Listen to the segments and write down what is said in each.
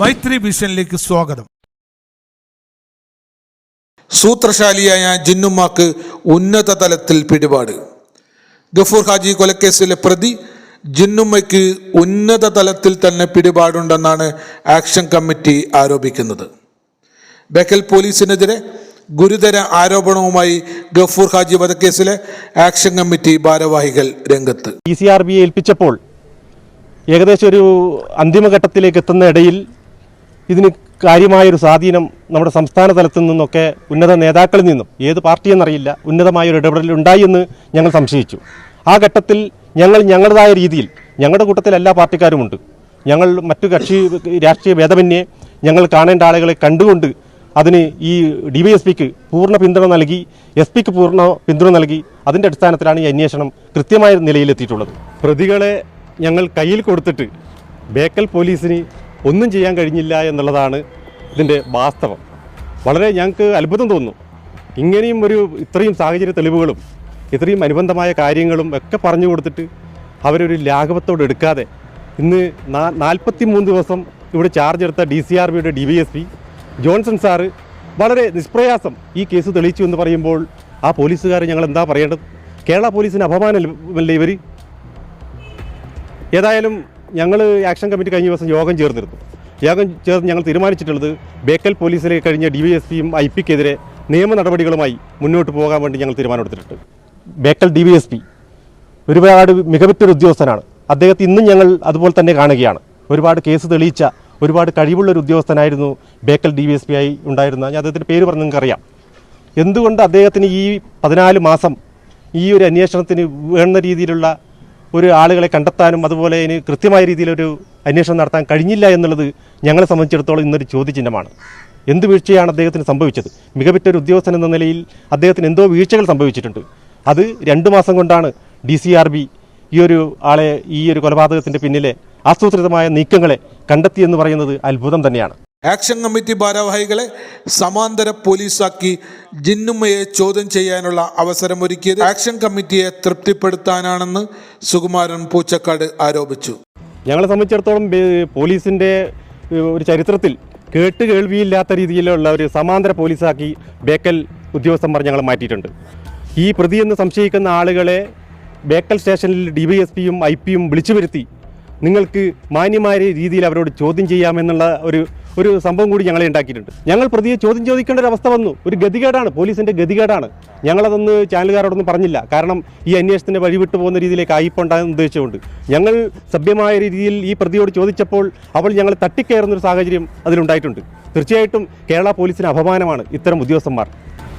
മൈത്രി വിഷനിലേക്ക് സ്വാഗതം. സൂത്രശാലിയായ ജിന്നുമാക്ക് ഉന്നത തലത്തിൽ പിടിപാട്. ഗഫൂർ ഹാജി കൊലക്കേസിലെ പ്രതി ജിന്നുമ്മയ്ക്ക് ഉന്നത തലത്തിൽ തന്നെ പിടിപാടുണ്ടെന്നാണ് ആക്ഷൻ കമ്മിറ്റി ആരോപിക്കുന്നത്. ബക്കൽ പോലീസിനെതിരെ ഗുരുതര ആരോപണവുമായി ഗഫൂർ ഹാജി വധക്കേസിലെ ആക്ഷൻ കമ്മിറ്റി ഭാരവാഹികൾ രംഗത്ത്. ഇ സി ആർ ബിയെ ഏൽപ്പിച്ചപ്പോൾ ഏകദേശം ഒരു അന്തിമഘട്ടത്തിലേക്ക് എത്തുന്ന ഇടയിൽ ഇതിന് കാര്യമായൊരു സ്വാധീനം നമ്മുടെ സംസ്ഥാന തലത്തിൽ നിന്നൊക്കെ ഉന്നത നേതാക്കളിൽ നിന്നും ഏത് പാർട്ടിയെന്നറിയില്ല ഉന്നതമായൊരു ഇടപെടൽ ഉണ്ടായി എന്ന് ഞങ്ങൾ സംശയിച്ചു. ആ ഘട്ടത്തിൽ ഞങ്ങൾ ഞങ്ങളുടേതായ രീതിയിൽ ഞങ്ങളുടെ കൂട്ടത്തിൽ എല്ലാ പാർട്ടിക്കാരുമുണ്ട് ഞങ്ങൾ മറ്റു കക്ഷി രാഷ്ട്രീയ ഭേദമന്യേ ഞങ്ങൾ കാണേണ്ട ആളുകളെ കണ്ടുകൊണ്ട് അതിന് ഈ ഡി വൈ എസ് പിക്ക് പൂർണ പിന്തുണ നൽകി എസ് പിക്ക് പൂർണ പിന്തുണ നൽകി അതിന്റെ അടിസ്ഥാനത്തിലാണ് ഈ അന്വേഷണം കൃത്യമായ നിലയിലെത്തിയിട്ടുള്ളത്. പ്രതികളെ ഞങ്ങൾ കയ്യിൽ കൊടുത്തിട്ട് ബേക്കൽ പോലീസിന് ഒന്നും ചെയ്യാൻ കഴിഞ്ഞില്ല എന്നുള്ളതാണ് ഇതിന്റെ വാസ്തവം. വളരെ ഞങ്ങൾക്ക് അത്ഭുതം തോന്നുന്നു. ഇങ്ങനെയും ഒരു ഇത്രയും സാഹചര്യ തെളിവുകളും ഇത്രയും അനുബന്ധമായ കാര്യങ്ങളും ഒക്കെ പറഞ്ഞു കൊടുത്തിട്ട് അവരൊരു ലാഘവത്തോടെ എടുക്കാതെ ഇന്ന് നാൽപ്പത്തി മൂന്ന് ദിവസം ഇവിടെ ചാർജ് എടുത്ത ഡി സി ആർ ബിയുടെ D V S P Johnson sir വളരെ നിഷ്പ്രയാസം ഈ കേസ് തെളിയിച്ചു എന്ന് പറയുമ്പോൾ ആ പോലീസുകാർ ഞങ്ങൾ എന്താ പറയേണ്ടത്? കേരള പോലീസിന് അപമാനമല്ലേ ഇവർ ഏതായാലും ഞങ്ങൾ ആക്ഷൻ കമ്മിറ്റി കഴിഞ്ഞ ദിവസം യോഗം ചേർന്നിരുന്നു. യോഗം ചേർന്ന് ഞങ്ങൾ തീരുമാനിച്ചിട്ടുള്ളത് ബേക്കൽ പോലീസിലേക്ക് കഴിഞ്ഞ ഡി വൈ എസ് പിയും ഐ പിക്കെതിരെ നിയമ നടപടികളുമായി മുന്നോട്ട് പോകാൻ വേണ്ടി ഞങ്ങൾ തീരുമാനമെടുത്തിട്ടുണ്ട്. Bekal D Y S P ഒരുപാട് മികവുറ്റൊരു ഉദ്യോഗസ്ഥനാണ്. അദ്ദേഹത്തെ ഇന്നും ഞങ്ങൾ അതുപോലെ തന്നെ കാണുകയാണ്. ഒരുപാട് കേസ് തെളിയിച്ച ഒരുപാട് കഴിവുള്ള ഒരു ഉദ്യോഗസ്ഥനായിരുന്നു Bekal D V S P ആയി ഉണ്ടായിരുന്ന. ഞാൻ അദ്ദേഹത്തിന്റെ പേര് പറഞ്ഞ് നിങ്ങൾക്കറിയാം. എന്തുകൊണ്ട് അദ്ദേഹത്തിന് ഈ പതിനാല് മാസം ഈ ഒരു അന്വേഷണത്തിന് വേണ്ട രീതിയിലുള്ള ഒരു ആളുകളെ കണ്ടെത്താനും അതുപോലെ ഇനി കൃത്യമായ രീതിയിലൊരു അന്വേഷണം നടത്താൻ കഴിഞ്ഞില്ല എന്നുള്ളത് ഞങ്ങളെ സംബന്ധിച്ചിടത്തോളം ഇന്നൊരു ചോദ്യചിഹ്നമാണ്. എന്ത് വീഴ്ചയാണ് അദ്ദേഹത്തിന് സംഭവിച്ചത്? മികവിറ്റൊരു ഉദ്യോഗസ്ഥൻ എന്ന നിലയിൽ അദ്ദേഹത്തിന് എന്തോ വീഴ്ചകൾ സംഭവിച്ചിട്ടുണ്ട്. അത് രണ്ട് മാസം കൊണ്ടാണ് ഡി സി ആർ ബി ഈ ഒരു ആളെ ഈ ഒരു കൊലപാതകത്തിന്റെ പിന്നിലെ ആസൂത്രിതമായ നീക്കങ്ങളെ കണ്ടെത്തിയെന്ന് പറയുന്നത് അത്ഭുതം തന്നെയാണ്. ആക്ഷൻ കമ്മിറ്റി ഭാരവാഹികളെ സമാന്തര പോലീസാക്കി ജിന്നുമ്മയെ ചോദ്യം ചെയ്യാനുള്ള അവസരമൊരുക്കിയത് ആക്ഷൻ കമ്മിറ്റിയെ തൃപ്തിപ്പെടുത്താനാണെന്ന് സുകുമാരൻ പൂച്ചക്കാട് ആരോപിച്ചു. ഞങ്ങളെ സംബന്ധിച്ചിടത്തോളം പോലീസിന്റെ ഒരു ചരിത്രത്തിൽ കേട്ട് കേൾവിയില്ലാത്ത രീതിയിലുള്ള ഒരു സമാന്തര പോലീസാക്കി ബേക്കൽ ഉദ്യോഗസ്ഥന്മാർ ഞങ്ങൾ മാറ്റിയിട്ടുണ്ട്. ഈ പ്രതിയെന്ന് സംശയിക്കുന്ന ആളുകളെ ബേക്കൽ സ്റ്റേഷനിൽ ഡി വൈ എസ് പിയും ഐ പിയും വിളിച്ചു വരുത്തി നിങ്ങൾക്ക് മാന്യമായ രീതിയിൽ അവരോട് ചോദ്യം ചെയ്യാമെന്നുള്ള ഒരു ഒരു സംഭവം കൂടി ഞങ്ങളെ ഉണ്ടാക്കിയിട്ടുണ്ട്. ഞങ്ങൾ പ്രതിയെ ചോദ്യം ചോദിക്കേണ്ട ഒരു അവസ്ഥ വന്നു. ഒരു ഗതികേടാണ്. പോലീസിന്റെ ഗതികേടാണ്. ഞങ്ങളതൊന്ന് ചാനലുകാരോടൊന്നും പറഞ്ഞില്ല. കാരണം ഈ അന്വേഷണത്തിന്റെ വഴിവിട്ടു പോകുന്ന രീതിയിലേക്ക് ആയിപ്പോണ്ടാകുന്ന ഉദ്ദേശിച്ചുകൊണ്ട്. ഞങ്ങൾ സഭ്യമായ രീതിയിൽ ഈ പ്രതിയോട് ചോദിച്ചപ്പോൾ അവൾ ഞങ്ങൾ തട്ടിക്കയറുന്ന ഒരു സാഹചര്യം അതിലുണ്ടായിട്ടുണ്ട്. തീർച്ചയായിട്ടും കേരള പോലീസിന് അപമാനമാണ് ഇത്തരം ഉദ്യോഗസ്ഥന്മാർ.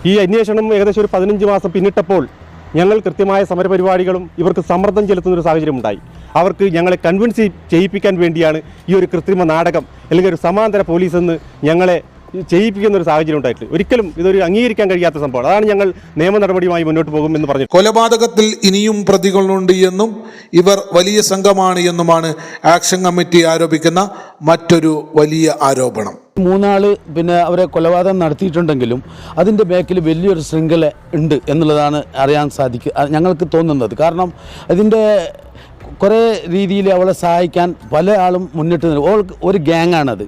ഈ അന്വേഷണം ഏകദേശം ഒരു പതിനഞ്ച് മാസം പിന്നിട്ടപ്പോൾ ഞങ്ങൾ കൃത്യമായ സമരപരിപാടികളും ഇവർക്ക് സമ്മർദ്ദം ചെലുത്തുന്ന ഒരു സാഹചര്യം ഉണ്ടായി അവർക്ക് ഞങ്ങളെ കൺവിൻസ് ചെയ്യിപ്പിക്കാൻ വേണ്ടിയാണ് ഈ ഒരു കൃത്രിമ നാടകം അല്ലെങ്കിൽ ഒരു സമാന്തര പോലീസ് എന്ന് ഞങ്ങളെ ചെയ്യിപ്പിക്കുന്ന ഒരു സാഹചര്യം ഉണ്ടായിട്ടില്ല ഒരിക്കലും ഇതൊരു അംഗീകരിക്കാൻ കഴിയാത്ത സംഭവം അതാണ് ഞങ്ങൾ നിയമ നടപടിയുമായി മുന്നോട്ട് പോകും എന്ന് പറഞ്ഞു കൊലപാതകത്തിൽ ഇനിയും പ്രതികളുണ്ട് എന്നും ഇവർ വലിയ സംഘമാണ് എന്നുമാണ് ആക്ഷൻ കമ്മിറ്റി ആരോപിക്കുന്ന മറ്റൊരു വലിയ ആരോപണം. മൂന്നാൾ പിന്നെ അവരെ കൊലപാതകം നടത്തിയിട്ടുണ്ടെങ്കിലും അതിന്റെ ബാക്കിൽ വലിയൊരു ശൃംഖല ഉണ്ട് എന്നുള്ളതാണ് അറിയാൻ സാധിക്കുക ഞങ്ങൾക്ക് തോന്നുന്നത്. കാരണം അതിന്റെ കുറേ രീതിയിൽ അവളെ സഹായിക്കാൻ പല ആളും മുന്നിട്ട് അവൾക്ക് ഓൾ ഒരു ഗ്യാങ്ങാണത്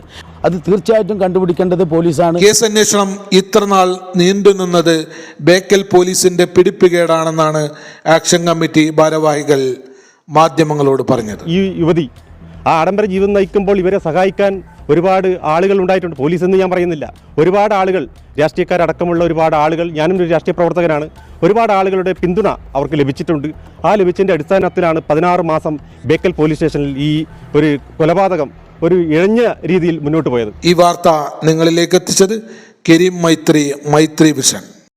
അത് തീർച്ചയായിട്ടും കണ്ടുപിടിക്കേണ്ടത് പോലീസാണ്. കേസ് അന്വേഷണം ഇത്രനാൾ നീണ്ടുനിന്നത് ബേക്കൽ പോലീസിന്റെ പിടിപ്പുകേടാണെന്നാണ് ആക്ഷൻ കമ്മിറ്റി ഭാരവാഹികൾ മാധ്യമങ്ങളോട് പറഞ്ഞത്. ഈ യുവതി ആ ആഡംബര ജീവിതം നയിക്കുമ്പോൾ ഇവരെ സഹായിക്കാൻ ഒരുപാട് ആളുകൾ ഉണ്ടായിട്ടുണ്ട്. പോലീസ് എന്ന് ഞാൻ പറയുന്നില്ല. ഒരുപാട് ആളുകൾ രാഷ്ട്രീയക്കാരടക്കമുള്ള ഒരുപാട് ആളുകൾ ഞാനും ഒരു രാഷ്ട്രീയ പ്രവർത്തകനാണ്. ഒരുപാട് ആളുകളുടെ പിന്തുണ അവർക്ക് ലഭിച്ചിട്ടുണ്ട്. ആ ലഭിച്ചതിന്റെ അടിസ്ഥാനത്തിലാണ് പതിനാറ് മാസം ബേക്കൽ പോലീസ് സ്റ്റേഷനിൽ ഈ ഒരു കൊലപാതകം ഒരു ഇഴഞ്ഞ രീതിയിൽ മുന്നോട്ട് പോയത്. ഈ വാർത്ത നിങ്ങളിലേക്ക് എത്തിച്ചത് കരീം മൈത്രി മൈത്രി വിഷൻ.